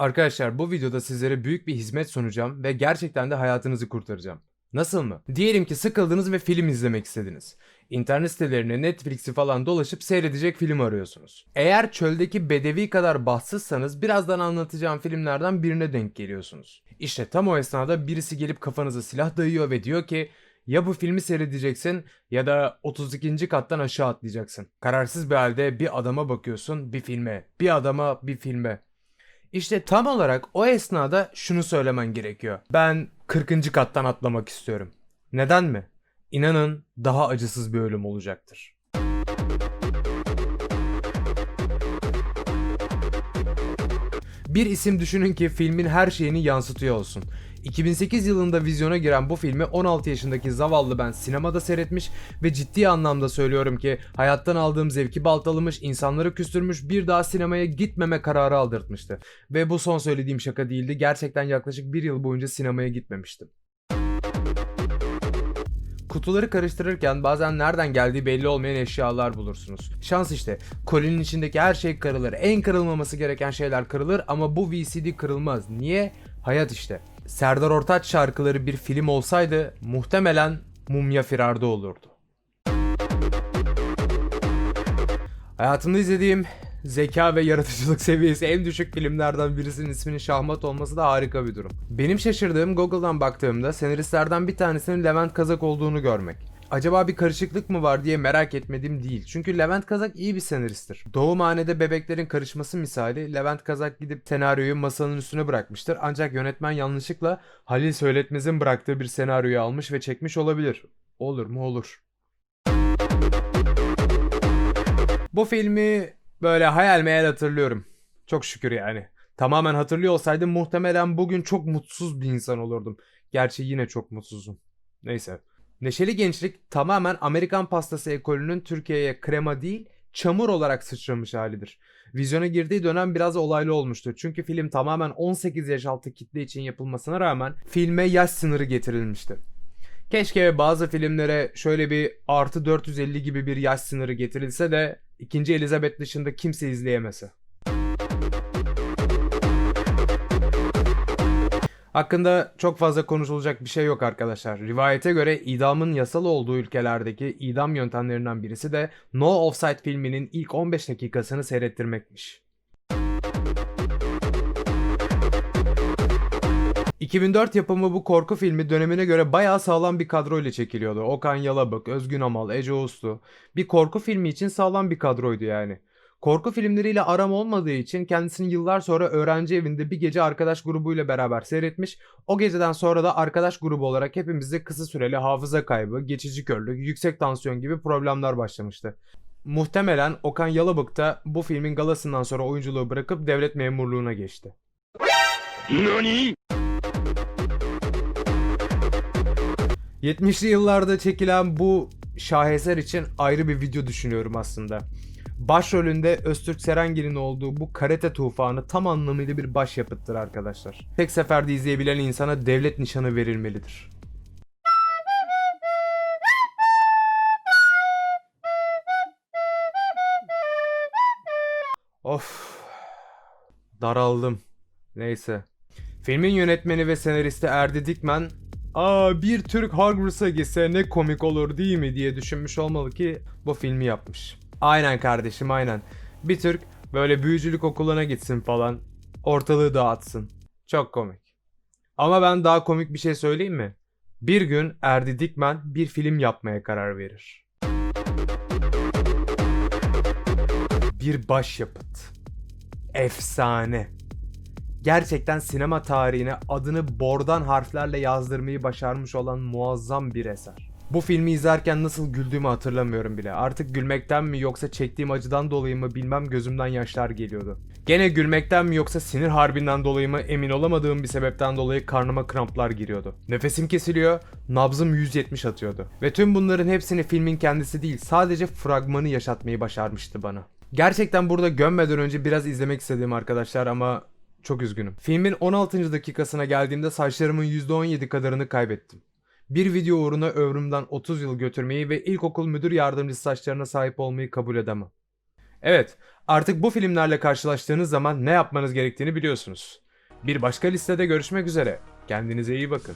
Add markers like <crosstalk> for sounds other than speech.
Arkadaşlar bu videoda sizlere büyük bir hizmet sunacağım ve gerçekten de hayatınızı kurtaracağım. Nasıl mı? Diyelim ki sıkıldınız ve film izlemek istediniz. İnternet sitelerine Netflix'i falan dolaşıp seyredecek film arıyorsunuz. Eğer çöldeki bedevi kadar bahtsızsanız birazdan anlatacağım filmlerden birine denk geliyorsunuz. İşte tam o esnada birisi gelip kafanıza silah dayıyor ve diyor ki ya bu filmi seyredeceksin ya da 32. kattan aşağı atlayacaksın. Kararsız bir halde bir adama bakıyorsun bir filme, bir adama bir filme. İşte tam olarak o esnada şunu söylemen gerekiyor. Ben 40. kattan atlamak istiyorum. Neden mi? İnanın daha acısız bir ölüm olacaktır. Bir isim düşünün ki filmin her şeyini yansıtıyor olsun. 2008 yılında vizyona giren bu filmi 16 yaşındaki zavallı ben sinemada seyretmiş ve ciddi anlamda söylüyorum ki hayattan aldığım zevki baltalamış, insanları küstürmüş, bir daha sinemaya gitmeme kararı aldırtmıştı. Ve bu son söylediğim şaka değildi. Gerçekten yaklaşık bir yıl boyunca sinemaya gitmemiştim. Kutuları karıştırırken bazen nereden geldiği belli olmayan eşyalar bulursunuz. Şans işte. Kolinin içindeki her şey kırılır. En kırılmaması gereken şeyler kırılır ama bu VCD kırılmaz. Niye? Hayat işte. Serdar Ortaç şarkıları bir film olsaydı muhtemelen Mumya Firar'da olurdu. Hayatımda izlediğim zeka ve yaratıcılık <laughs> seviyesi en düşük filmlerden birisinin isminin Şahmat olması da harika bir durum. Benim şaşırdığım Google'dan baktığımda senaristlerden bir tanesinin Levent Kazak olduğunu görmek. Acaba bir karışıklık mı var diye merak etmedim değil. Çünkü Levent Kazak iyi bir senaristtir. Doğumhanede bebeklerin karışması misali Levent Kazak gidip senaryoyu masanın üstüne bırakmıştır. Ancak yönetmen yanlışlıkla Halil Söyletmez'in bıraktığı bir senaryoyu almış ve çekmiş olabilir. Olur mu olur. Bu filmi böyle hayal meyal hatırlıyorum. Çok şükür yani. Tamamen hatırlıyor olsaydım muhtemelen bugün çok mutsuz bir insan olurdum. Gerçi yine çok mutsuzum. Neyse. Neşeli Gençlik tamamen Amerikan pastası ekolünün Türkiye'ye krema değil çamur olarak sıçramış halidir. Vizyona girdiği dönem biraz olaylı olmuştu. Çünkü film tamamen 18 yaş altı kitle için yapılmasına rağmen filme yaş sınırı getirilmişti. Keşke bazı filmlere şöyle bir artı 450 gibi bir yaş sınırı getirilse de 2. Elizabeth dışında kimse izleyemese. Hakkında çok fazla konuşulacak bir şey yok arkadaşlar. Rivayete göre idamın yasal olduğu ülkelerdeki idam yöntemlerinden birisi de No Offside filminin ilk 15 dakikasını seyrettirmekmiş. 2004 yapımı bu korku filmi dönemine göre bayağı sağlam bir kadro ile çekiliyordu. Okan Yalabık, Özgün Amal, Ece Uslu. Bir korku filmi için sağlam bir kadroydu yani. Korku filmleriyle aram olmadığı için kendisini yıllar sonra öğrenci evinde bir gece arkadaş grubuyla beraber seyretmiş. O geceden sonra da arkadaş grubu olarak hepimizde kısa süreli hafıza kaybı, geçici körlük, yüksek tansiyon gibi problemler başlamıştı. Muhtemelen Okan Yalabık da bu filmin galasından sonra oyunculuğu bırakıp devlet memurluğuna geçti. 何 70'li yıllarda çekilen bu şaheser için ayrı bir video düşünüyorum aslında. Başrolünde Öztürk Serengil'in olduğu bu karate tufanı tam anlamıyla bir başyapıttır arkadaşlar. Tek seferde izleyebilen insana devlet nişanı verilmelidir. Of. Daraldım. Neyse. Filmin yönetmeni ve senaristi Erdi Dikmen Aa bir Türk Hogwarts'a gitse ne komik olur değil mi diye düşünmüş olmalı ki bu filmi yapmış. Aynen kardeşim aynen. Bir Türk böyle büyücülük okuluna gitsin falan. Ortalığı dağıtsın. Çok komik. Ama ben daha komik bir şey söyleyeyim mi? Bir gün Erdi Dikmen bir film yapmaya karar verir. Bir başyapıt. Efsane gerçekten sinema tarihine adını bordan harflerle yazdırmayı başarmış olan muazzam bir eser. Bu filmi izlerken nasıl güldüğümü hatırlamıyorum bile. Artık gülmekten mi yoksa çektiğim acıdan dolayı mı bilmem gözümden yaşlar geliyordu. Gene gülmekten mi yoksa sinir harbinden dolayı mı emin olamadığım bir sebepten dolayı karnıma kramplar giriyordu. Nefesim kesiliyor, nabzım 170 atıyordu. Ve tüm bunların hepsini filmin kendisi değil sadece fragmanı yaşatmayı başarmıştı bana. Gerçekten burada gömmeden önce biraz izlemek istedim arkadaşlar ama çok üzgünüm. Filmin 16. dakikasına geldiğimde saçlarımın %17 kadarını kaybettim. Bir video uğruna ömrümden 30 yıl götürmeyi ve ilkokul müdür yardımcısı saçlarına sahip olmayı kabul edemem. Evet, artık bu filmlerle karşılaştığınız zaman ne yapmanız gerektiğini biliyorsunuz. Bir başka listede görüşmek üzere. Kendinize iyi bakın.